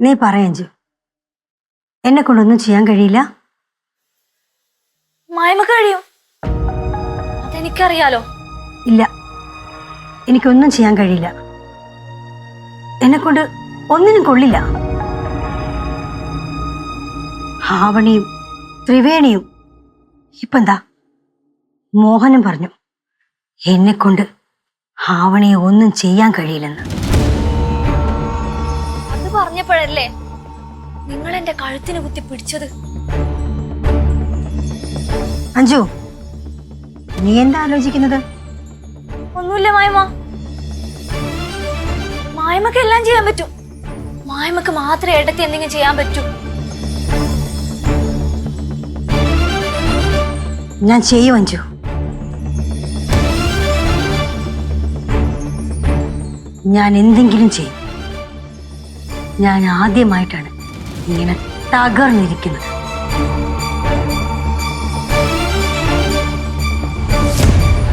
നീ പറയഞ്ചു എന്നെ കൊണ്ടൊന്നും ചെയ്യാൻ കഴിയില്ല. മായ്മക്ക് കഴിയും. അതെനിക്കറിയാലോ. ഇല്ല. എനിക്കൊന്നും ചെയ്യാൻ കഴിയില്ല. എന്നെ കൊണ്ട് ഒന്നിനും കൊള്ളില്ല. ഹാവണിയും ത്രിവേണിയും. ഇപ്പൊ എന്താ മോഹനും പറഞ്ഞു. എന്നെ കൊണ്ട് ഹാവണിയെ ഒന്നും ചെയ്യാൻ കഴിയില്ലെന്ന്. അത് പറഞ്ഞപ്പോഴല്ലേ നിങ്ങൾ എന്റെ കഴുത്തിന് കുത്തി പിടിച്ചത്? അഞ്ജു നീ എന്താ ആലോചിക്കുന്നത്? ഒന്നുമില്ല മായ്മ മായ്മക്ക് എല്ലാം ചെയ്യാൻ പറ്റും. മായ്മക്ക് മാത്രമേ ഏട്ടത്തി എന്തെങ്കിലും ചെയ്യാൻ പറ്റൂ. ഞാൻ ചെയ്യും അഞ്ജു. ഞാൻ എന്തെങ്കിലും ചെയ്യും. ഞാൻ ആദ്യമായിട്ടാണ് ഇങ്ങനെ തകർന്നിരിക്കുന്നത്.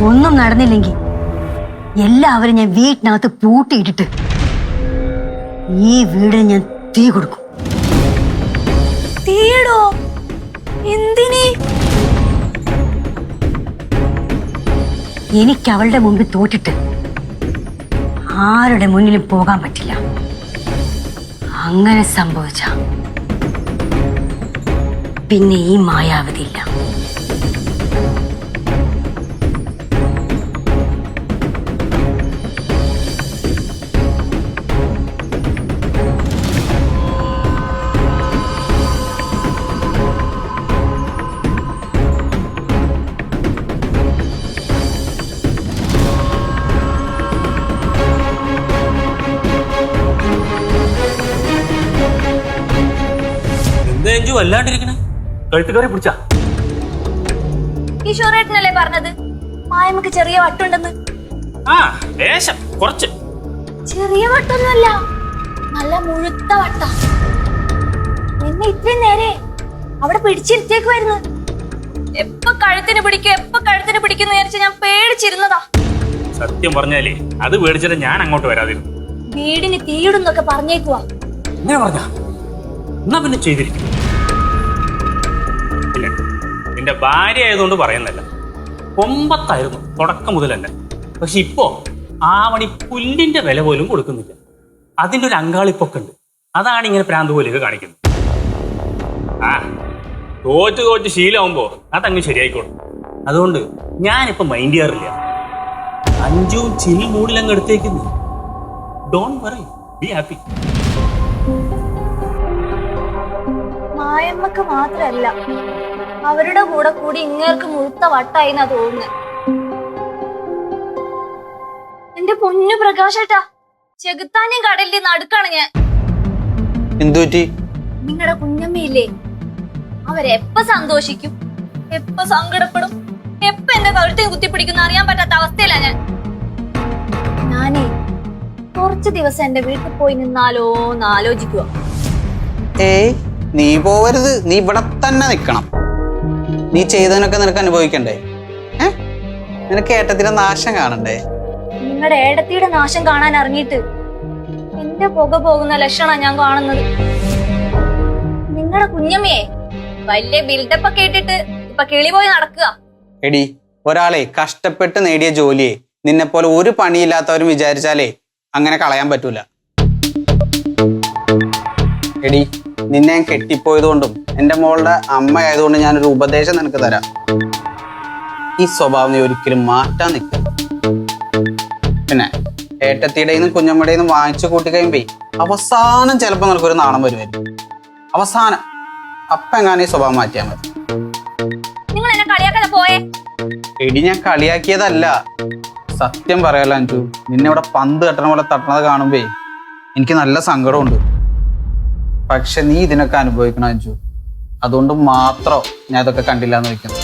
ഒന്നും നടന്നില്ലെങ്കിൽ എല്ലാവരും ഞാൻ വീട്ടിനകത്ത് പൂട്ടിയിട്ടിട്ട് ഈ വീടിന് ഞാൻ തീ കൊടുക്കും. തീയടോ? എന്തിനി? എനിക്ക് അവളുടെ മുമ്പിൽ തോറ്റിട്ട് ആരുടെ മുന്നിലും പോകാൻ പറ്റില്ല. അങ്ങനെ സംഭവിച്ച. പിന്നെ ഈ മായാവതി എഞ്ചു വല്ലാണ്ടിരിക്കണേ. കഴുത്തുകാരെ പിടിച്ചാ. കിഷോറേട്ടനല്ലേ പറഞ്ഞത്? മായമ്മക്ക് ചെറിയ വട്ടുണ്ടെന്ന്. ആ ലേശം കുറച്ച്. ചെറിയ വട്ടൊന്നുമല്ല നല്ല മുഴുത്ത വട്ട. എന്നെ ഇത്രയും നേരെ അവിടെ പിടിച്ചിരുത്തേക്കുമായിരുന്നു എപ്പ കഴുത്തിന് പിടിക്കും എപ്പ കഴുത്തിന് പിടിക്കുന്നു വിചാരിച്ച് ഞാൻ പേടിച്ചിരുന്നതാ. സത്യം പറഞ്ഞാലേ അത് പേടിച്ചിട്ട് ഞാൻ അങ്ങോട്ട് വരാതിരുന്നു. വീടിന് തീയിടുന്നൊക്കെ പറഞ്ഞേക്കുവാ. ഇങ്ങനെ പറഞ്ഞ? എന്നാ പിന്നെ ചെയ്തിരിക്കും? നിന്റെ ഭാര്യ ആയതുകൊണ്ട് പറയുന്നില്ല. കൊമ്പത്തായിരുന്നു തുടക്കം മുതൽ തന്നെ. പക്ഷെ ഇപ്പോ ആവണി പുല്ലിന്റെ വില പോലും കൊടുക്കുന്നില്ല. അതിന്റെ ഒരു അങ്കാളിപ്പൊക്കെ ഉണ്ട്. അതാണ് ഇങ്ങനെ പ്രാന്ത് പോലെയൊക്കെ കാണിക്കുന്നത്. ആ തോറ്റ് തോറ്റ് ശീലമാകുമ്പോ അതങ്ങ് ശരിയായിക്കോളും. അതുകൊണ്ട് ഞാനിപ്പോ മൈൻഡ് ചെയ്യാറില്ല. അഞ്ചും ചിൽ മൂടിലങ്ങ് എടുത്തേക്കുന്നു. ഡോൺ വറി ബി ഹാപ്പി മായമ്മക്ക് മാത്രല്ല. അവരുടെ കൂടെ കൂടി ഇങ്ങേർക്ക് മുഴുത്ത വട്ടായി എന്നാ തോന്നുന്നത് എന്റെ പൊന്നു പ്രകാശേട്ടാ ചെകുത്താനും കടലിൽ നടുക്കാണ് ഞാൻ. എന്തുപറ്റി നിങ്ങളുടെ കുഞ്ഞമ്മയില്ലേ? അവരെപ്പ സന്തോഷിക്കും? എപ്പ സങ്കടപ്പെടും? എപ്പ എന്റെ കഴുത്തിൽ കുത്തിപ്പിടിക്കുന്ന അറിയാൻ പറ്റാത്ത അവസ്ഥയിലാ ഞാൻ. ഞാനേ കുറച്ച് ദിവസം എന്റെ വീട്ടിൽ പോയി നിന്നാലോ എന്ന് ആലോചിക്കുക ഏ നീ പോവരുത്. നീ ഇവിടെ തന്നെ നിക്കണം. നീ ചെയ്തതിനൊക്കെ നിനക്ക് അനുഭവിക്കണ്ടേ? ഏ? നിനക്ക് ഏട്ടത്തിന്റെ നാശം കാണണ്ടേ? നിങ്ങളുടെ ഏടത്തിയുടെ നാശം കാണാൻ ഇറങ്ങിയിട്ട് എന്റെ പുക പോകുന്ന ലക്ഷണ ഞാൻ കാണുന്നത്. നിങ്ങളുടെ കുഞ്ഞമ്മയെ വലിയ ബിൽഡപ്പ് ഒക്കെ ഇട്ടിട്ട് ഇപ്പൊ കിളി പോയി നടക്കുക. എടി ഒരാളെ കഷ്ടപ്പെട്ട് നേടിയ ജോലിയെ നിന്നെപ്പോലെ ഒരു പണിയില്ലാത്തവരും വിചാരിച്ചാലേ അങ്ങനെ കളയാൻ പറ്റൂല. എടി നിന്നെ ഞാൻ കെട്ടിപ്പോയതുകൊണ്ടും എന്റെ മോളുടെ അമ്മ ആയതുകൊണ്ടും ഞാനൊരു ഉപദേശം നിനക്ക് തരാം. ഈ സ്വഭാവം നീ ഒരിക്കലും മാറ്റാൻ നിൽക്ക പിന്നെ ഏട്ടത്തിയുടെ നിന്നും കുഞ്ഞമ്മയുടെ നിന്നും വാങ്ങിച്ചു കൂട്ടി കഴിയുമ്പോ അവസാനം ചിലപ്പോൾ നിനക്കൊരു നാണം വരുമായിരിക്കും. അവസാനം അപ്പ എങ്ങാനും ഈ സ്വഭാവം മാറ്റിയാൽ മതി. നിങ്ങൾ എന്നെ കളിയാക്കാതെ പോയേ? എടി ഞാൻ കളിയാക്കിയതല്ല. സത്യം പറയാലോ അഞ്ചു നിന്നെ ഇവിടെ പന്ത് തട്ടണ പോലെ തട്ടണത് കാണുമ്പേ എനിക്ക് നല്ല സങ്കടമുണ്ട്. പക്ഷെ നീ ഇതിനൊക്കെ അനുഭവിക്കണം അഞ്ചു അതുകൊണ്ട് മാത്രം ഞാൻ ഇതൊക്കെ കണ്ടില്ല എന്ന് വെക്കുന്നത്